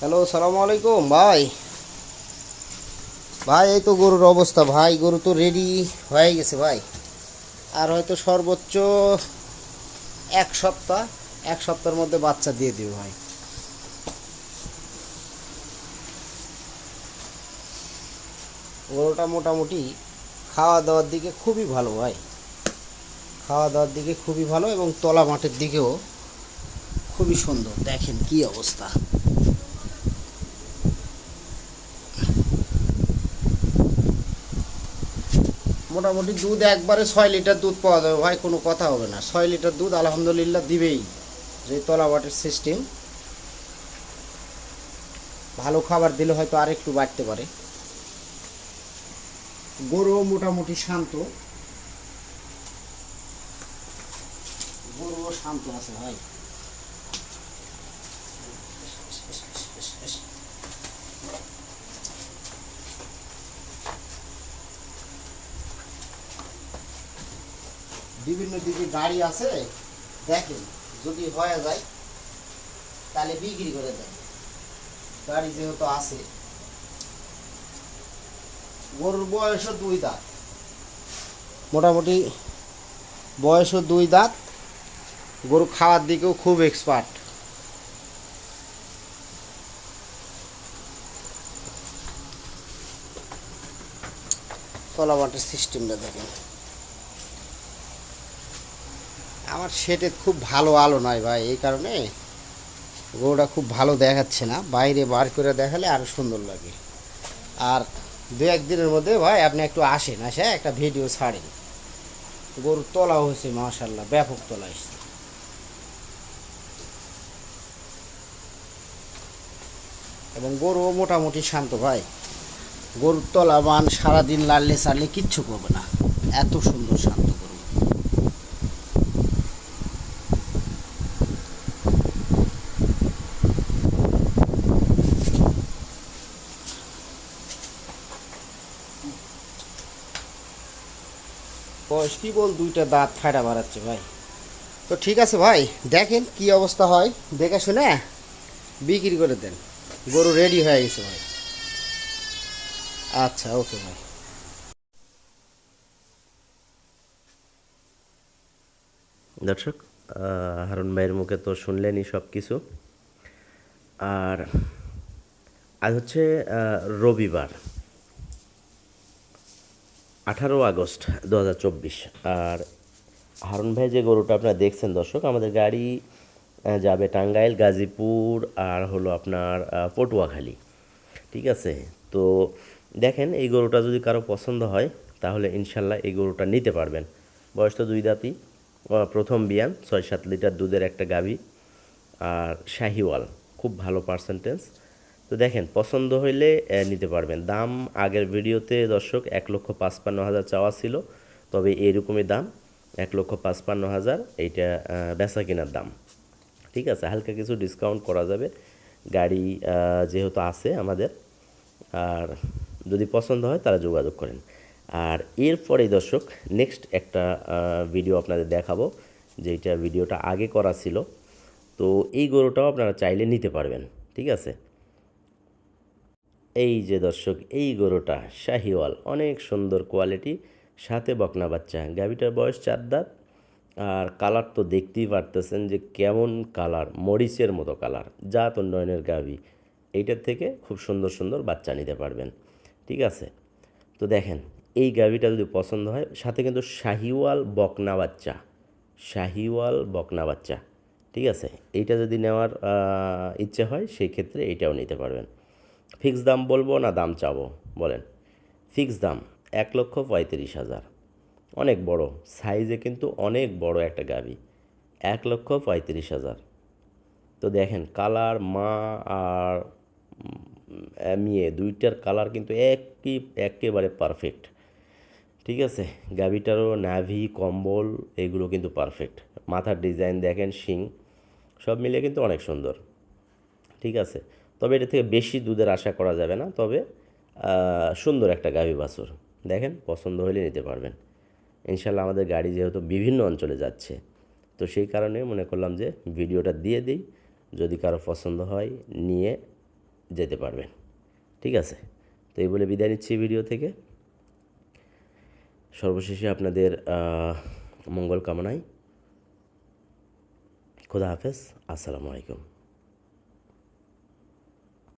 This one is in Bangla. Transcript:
হ্যালো, সালামু আলাইকুম, ভাই। ভাই, এই তো গরুর অবস্থা, ভাই, গরু তো রেডি হয়ে গেছে, ভাই। আর হয়তো সর্বোচ্চ এক সপ্তাহ, এক সপ্তাহের মধ্যে বাচ্চা দিয়ে দিবে, ভাই। গরুটা মোটামুটি খাওয়া দাওয়ার দিকে খুবই ভালো, ভাই। খাওয়া দাওয়ার দিকে খুবই ভালো এবং তলা মাঠের দিকেও খুবই সুন্দর। দেখেন কি অবস্থা। মোটামুটি দুধ একবারে ছয় লিটার দুধ পাওয়া যাবে। ভাই, কোনো কথা হবে না। ছয় লিটার দুধ আলহামদুলিল্লাহ দিবেই, যে তলা বাটের সিস্টেম। ভালো খাবার দিলে হয়তো আর একটু বাড়তে পারে। গরু মোটামুটি শান্ত। গরুও শান্ত আছে, ভাই। বিভিন্ন দিকে গাড়ি আছে, দেখেন, যদি হয়ে যায়, তাহলে বিক্রি করে দেন। গাড়ি যেহেতু আছে, গরুর বয়সও দুই দাঁত। মোটামুটি বয়সও দুই দাঁত, গরু খাওয়ার দিকেও খুব এক্সপার্ট তলাবাটের সিস্টেমটা দেখেন। আমার সেটে খুব ভালো আলো নয় ভাই, এই কারণে গরুটা খুব ভালো দেখাচ্ছে না। বাইরে বার করে দেখালে আরও সুন্দর লাগে। আর দু একদিনের মধ্যে ভাই আপনি একটু আসেন, আসে একটা ভিডিও ছাড়েন। গরুর তলা হয়েছে মাশাল্লাহ ব্যাপক তলা এসছে এবং গরুও মোটামুটি শান্ত ভাই। গরুর তলা মান সারাদিন লাড়লে সারলে কিচ্ছু করবে না। এত সুন্দর শান্ত। গরু বয়স কি বল, দুইটা দাঁত ফাটা বাড়াচ্ছে ভাই। তো ঠিক আছে ভাই, দেখেন কি অবস্থা হয়, দেখে শুনে বিক্রি করে দেন। গরু রেডি হয়ে গেছে ভাই। আচ্ছা ওকে ভাই। দর্শক হারুন ভাইয়ের মুখে তো শুনলেনই সব কিছু আর আজ হচ্ছে রবিবার। আঠারো আগস্ট দু হাজার চব্বিশ। আর হারুন ভাই যে গরুটা আপনারা দেখছেন, দর্শক, আমাদের গাড়ি যাবে টাঙ্গাইল, গাজীপুর, আর হলো আপনার পটুয়াখালী। ঠিক আছে? তো দেখেন, এই গরুটা যদি কারও পছন্দ হয়, তাহলে ইনশাল্লাহ এই গরুটা নিতে পারবেন। বয়স তো দুই দাঁতি প্রথম বিয়ান, ছয় সাত লিটার দুধের একটা গাভী। আর শাহিওয়াল, খুব ভালো পার্সেন্টেজ তো দেখেন, পছন্দ হইলে নিতে পারবেন। দাম আগের ভিডিওতে, দর্শক, এক লক্ষ পাঁচপান্ন হাজার চাওয়া ছিল, তবে এইরকমই দাম, এক লক্ষ পাঁচপান্ন হাজার, এইটা বেচা কেনার দাম। ঠিক আছে, হালকা কিছু ডিসকাউন্ট করা যাবে, গাড়ি যেহেতু আছে আমাদের, আর যদি পছন্দ হয়, তারা যোগাযোগ করেন। আর এরপরেই, দর্শক নেক্সট একটা ভিডিও আপনাদের দেখাবো যেটা ভিডিওটা আগে করা ছিল, তো এই গরুটাও আপনারা চাইলে নিতে পারবেন, ঠিক আছে? এই যে দর্শক, এই গরুটা শাহিওয়াল, অনেক সুন্দর কোয়ালিটি সাথে বকনা বাচ্চা। গাভিটার বয়স চার দাঁত, আর কালার তো দেখতেই পারতেছেন যে কেমন কালার মরিচের মতো কালার জাত উন্নয়নের গাভি। এইটার থেকে খুব সুন্দর সুন্দর বাচ্চা নিতে পারবেন, ঠিক আছে? তো দেখেন, এই গাভিটা যদি পছন্দ হয়, সাথে কিন্তু শাহিওয়াল বকনা বাচ্চা, শাহিওয়াল বকনা বাচ্চা, ঠিক আছে? এইটা যদি নেওয়ার ইচ্ছে হয়, সেই ক্ষেত্রে এইটাও নিতে পারবেন। ফিক্স দাম বলব না দাম চাবো? বলেন। ফিক্স দাম, এক লক্ষ পঁয়ত্রিশ হাজার। অনেক বড়, সাইজে কিন্তু অনেক বড় একটা গাভি এক লক্ষ পঁয়ত্রিশ হাজার। তো দেখেন, কালার, মা আর মেয়ে দুইটার কালার কিন্তু একই, একেবারে পারফেক্ট। ঠিক আছে? গাভিটারও নাভি, কম্বল, এগুলো কিন্তু পারফেক্ট। মাথার ডিজাইন দেখেন, শিং, সব মিলিয়ে কিন্তু অনেক সুন্দর। ঠিক আছে? তবে এটা থেকে বেশি দুধের আশা করা যাবে না। তবে সুন্দর একটা গাভী বাছুর। দেখেন, পছন্দ হলে নিতে পারবেন। ইনশাল্লাহ আমাদের গাড়ি যেহেতু বিভিন্ন অঞ্চলে যাচ্ছে, তো সেই কারণে মনে করলাম যে ভিডিওটা দিয়ে দিই। যদি কারও পছন্দ হয়, নিয়ে যেতে পারবেন। ঠিক আছে? তো এই বলে বিদায় নিচ্ছি ভিডিও থেকে। সর্বশেষে আপনাদের মঙ্গল কামনায়। খোদা হাফেজ। আসসালামু আলাইকুম।